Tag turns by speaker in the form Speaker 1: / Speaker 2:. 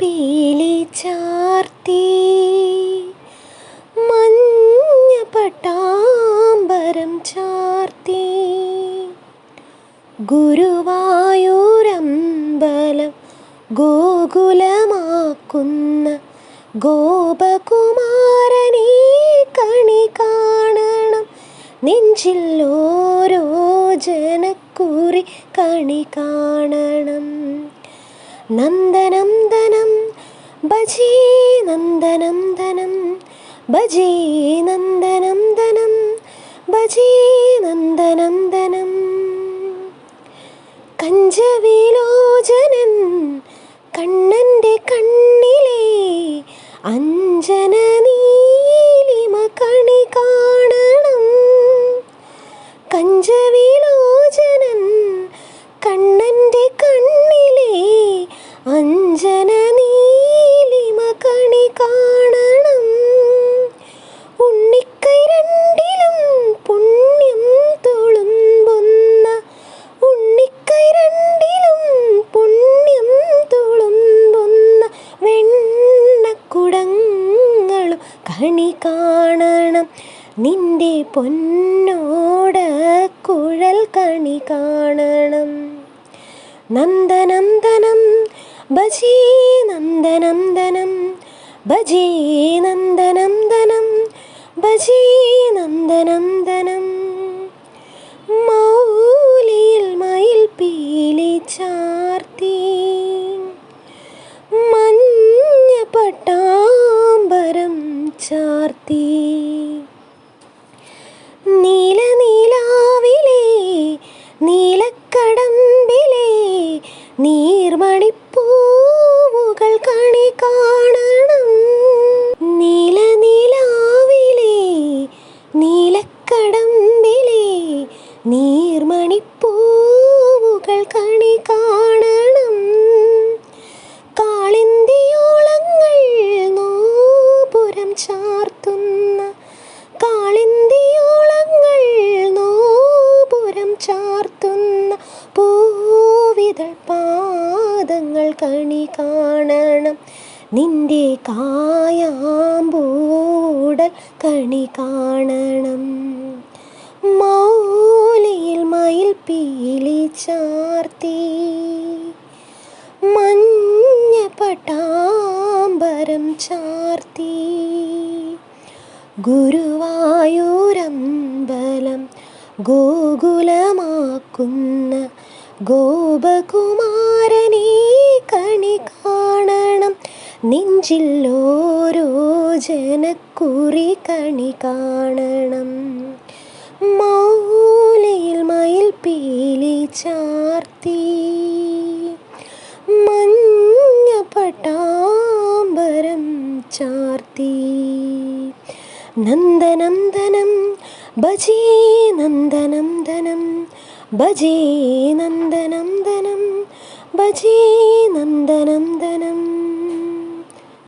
Speaker 1: പീലി ചാർത്തി മഞ്ഞ പട്ടാമ്പരം ചാർത്തി ഗുരുവായൂരമ്പലം ഗോകുലമാക്കുന്ന ഗോപകുമാരനെ കണി കാണണം. നെഞ്ചിൽ ഓരോ ജനക്കുറി കണി കാണണം. നന്ദനന്ദനം. ഭജേ നന്ദനന്ദനം. ഭജേ നന്ദനന്ദനം. ഭജേ നന്ദനന്ദനം. കഞ്ചവിലോചനൻ കണ്ണന്റെ കണ്ണിലെ അഞ്ജന കണി കാണണം. നിന്റെ പൊന്നോട കുഴൽ കണി കാണണം. നന്ദനന്ദനം ഭജേ നന്ദനന്ദനം ഭജേ നന്ദനന്ദനം ഭജേ നന്ദനന്ദനം. മൗലിയിൽ മയിൽ പീലി ചാർത്തി മഞ്ഞ പട്ടാമ്പരം നീർമണിപ്പൂവുകൾ കണി കാണണം. നീല നീലാവിലെ നീലക്കടമ്പിലെ നീർമണിപ്പൂവുകൾ കണി കാണണം. കാളിന്തിയോളങ്ങൾ നോപുരം ചാർത്തുന്ന കാളിന്തിയോളങ്ങൾ നോപുരം ചാർത്തുന്ന പൂവിതൾ കാണണം. നിന്റെ കായാമ്പൂടൽ കണി കാണണം. മൗലിയിൽ മയിൽ പീലി ചാർത്തി. മഞ്ഞ പട്ടാമ്പരം ചാർത്തി. ഗുരുവായൂരമ്പലം ഗോകുലമാക്കുന്ന ഗോപകുമാരനീ നെഞ്ചിൽ ഓരോ ജനക്കുറി കണി കാണണം. മൗലയിൽ മയിൽ പീലി ചാർത്തി. മഞ്ഞ പട്ടാമ്പരം ചാർത്തി. നന്ദനന്ദനം ഭജേ നന്ദനന്ദനം ഭജേ നന്ദനന്ദനം ഭജേ നന്ദനന്ദനം.